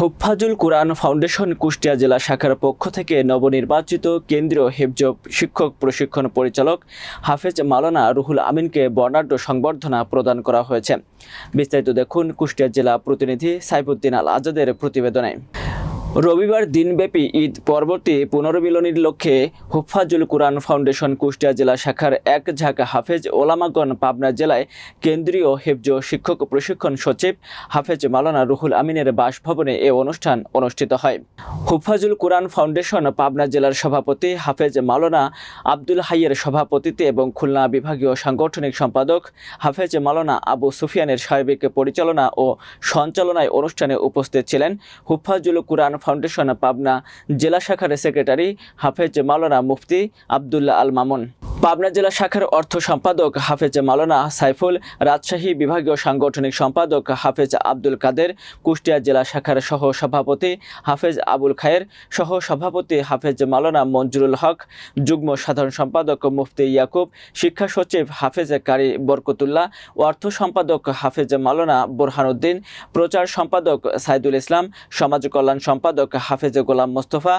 হুফাজুল কোরআন foundation Kushtia জেলা শাখার পক্ষ থেকে নবনির্বাচিত কেন্দ্রীয় হেফজ শিক্ষক প্রশিক্ষণ পরিচালক হাফেজ মালানা রুহুল আমিনকে বর্ণাঢ্য সংবর্ধনা প্রদান করা হয়েছে। বিস্তারিত দেখুন কুষ্টিয়া জেলা প্রতিনিধি সাইফুদ্দিন আল আজাদের প্রতিবেদনে। রবিবার দিনব্যাপী ঈদ পরবর্তী পুনর্মিলনীর লক্ষ্যে হুফাজুল কোরআন ফাউন্ডেশন কুষ্টিয়া জেলা শাখার এক ঝাঁক হাফেজ ওলামাগণ পাবনা জেলায় কেন্দ্রীয় হেফজ শিক্ষক প্রশিক্ষণ সচিব হাফেজ মালানা রুহুল আমিনের বাসভবনে এ অনুষ্ঠান অনুষ্ঠিত হয়। হুফাজুল কোরআন ফাউন্ডেশন পাবনা জেলার সভাপতি হাফেজ মালানা আব্দুল হাইয়ের সভাপতিত্বে এবং খুলনা বিভাগীয় সাংগঠনিক সম্পাদক হাফেজ মালানা আবু সুফিয়ানের সার্বিক পরিচালনা ও সঞ্চালনায় অনুষ্ঠানে উপস্থিত ছিলেন হুফাজুল কোরআন ফাউন্ডেশন পাবনা জেলা শাখার সেক্রেটারি হাফেজ মাওলানা মুফতি আবদুল্লাহ আল মামুন। পাবনা জেলা শাখার অর্থ সম্পাদক হাফেজ মাওলানা সাইফুল, রাজশাহী বিভাগীয় সাংগঠনিক সম্পাদক হাফেজ আব্দুল কাদের, কুষ্টিয়া জেলা শাখার সহ সভাপতি হাফেজ আবুল খায়ের সহ সভাপতি হাফেজ মাওলানা মঞ্জুরুল হক, যুগ্ম সাধারণ সম্পাদক মুফতি ইয়াকুব, শিক্ষা সচিব হাফেজ কারি বরকতুল্লাহ, অর্থ সম্পাদক হাফেজ মাওলানা বোরহানুদ্দিন, প্রচার সম্পাদক সাইদুল ইসলাম, সমাজ কল্যাণ সম্পাদক হাফেজ গোলাম মোস্তফা,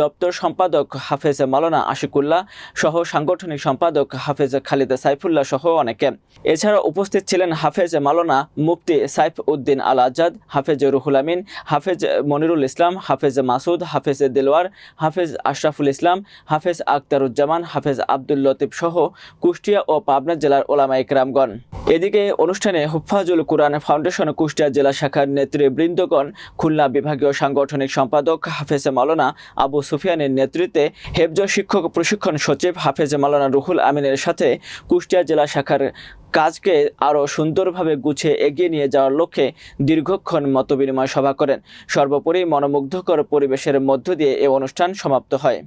দপ্তর সম্পাদক হাফেজ মাওলানা আশিকুল্লাহ সহ সাংগঠনিক সম্পাদক হাফেজ খালিদ সাইফুল্লাহ সহ অনেকে। এছাড়া উপস্থিত ছিলেন হাফেজ মাওলানা মুফতি সাইফ উদ্দিন আল আজাদ হাফেজ রুহুল আমিন, হাফেজ মনিরুল ইসলাম, হাফেজ মাসুদ, হাফেজ দেলোয়ার হাফেজ আশরাফুল ইসলাম, হাফেজ আক্তারুজ্জামান হাফেজ আব্দুল লতিফ সহ কুষ্টিয়া ও পাবনা জেলার ওলামা ইকরামগণ এদিকে অনুষ্ঠানে হুফাজুল কুরআন ফাউন্ডেশন কুষ্টিয়া জেলা শাখার নেতৃবৃন্দগণ, খুলনা বিভাগীয় সাংগঠনিক সম্পাদক হাফেজ মাওলানা আবু সুফিয়ানের নেতৃত্বে হেফজ শিক্ষক প্রশিক্ষণ সচিব হাফেজ মাওলানা রুহুল আমিনের সাথে কুষ্টিয়া জেলা শাখার কাজকে আরও সুন্দরভাবে গুছিয়ে এগিয়ে নিয়ে যাওয়ার লক্ষ্যে দীর্ঘক্ষণ মতবিনিময় সভা করেন। সর্বোপরি মনোমুগ্ধকর পরিবেশের মধ্য দিয়ে এ অনুষ্ঠান সমাপ্ত হয়।